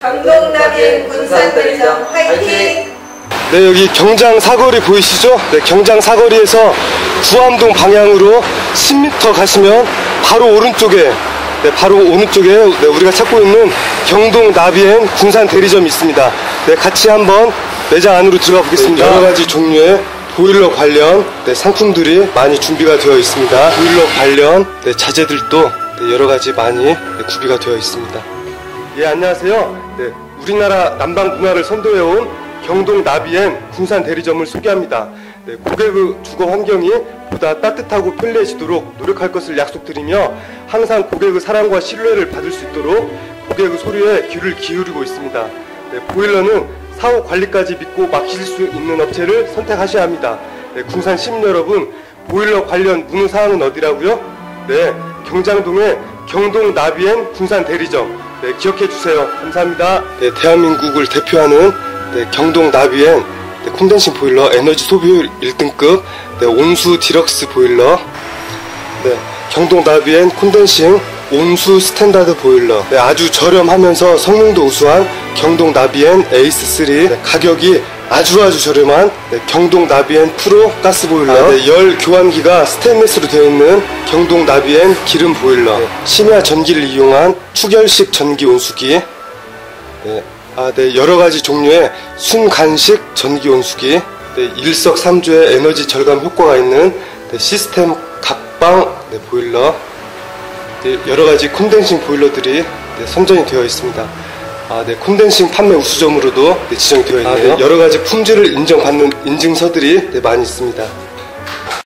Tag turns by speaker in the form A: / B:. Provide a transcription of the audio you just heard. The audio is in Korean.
A: 경동나비엔 군산대리점 화이팅!
B: 네, 여기 경장 사거리 보이시죠? 네, 경장 사거리에서 구암동 방향으로 10m 가시면 바로 오른쪽에 네, 바로 오른쪽에 네, 우리가 찾고 있는 경동 나비엔 군산 대리점이 있습니다. 네, 같이 한번 매장 안으로 들어가 보겠습니다. 여러 가지 종류의 보일러 관련 네, 상품들이 많이 준비가 되어 있습니다. 보일러 관련 네, 자재들도 네, 여러 가지 많이 네, 구비가 되어 있습니다. 예, 안녕하세요. 네, 우리나라 남방 문화를 선도해온 경동 나비엔 군산 대리점을 소개합니다. 네, 고객의 주거 환경이 보다 따뜻하고 편리해지도록 노력할 것을 약속드리며 항상 고객의 사랑과 신뢰를 받을 수 있도록 고객의 소리에 귀를 기울이고 있습니다. 네, 보일러는 사후 관리까지 믿고 맡길 수 있는 업체를 선택하셔야 합니다. 네, 군산 시민 여러분, 보일러 관련 문의 사항은 어디라고요? 네, 경장동의 경동 나비엔 군산 대리점. 네, 기억해 주세요. 감사합니다. 네, 대한민국을 대표하는 네, 경동 나비엔 네, 콘덴싱 보일러 에너지 소비율 1등급 네, 온수 디럭스 보일러 네, 경동 나비엔 콘덴싱 온수 스탠다드 보일러. 네, 아주 저렴하면서 성능도 우수한 경동 나비엔 에이스3 네, 가격이 아주 아주 저렴한 네, 경동 나비엔 프로 가스 보일러. 네, 열 교환기가 스테인리스로 되어 있는 경동 나비엔 기름 보일러. 네, 심야 전기를 이용한 추결식 전기 온수기. 네, 아, 네, 여러 가지 종류의 순간식 전기 온수기, 네, 일석삼조의 에너지 절감 효과가 있는 네, 시스템 각방 네, 보일러, 네, 여러 가지 콘덴싱 보일러들이 네, 선전이 되어 있습니다. 아, 네, 콘덴싱 판매 우수점으로도 네, 지정이 되어 있네요. 아, 네, 여러 가지 품질을 인정받는 인증서들이 네, 많이 있습니다.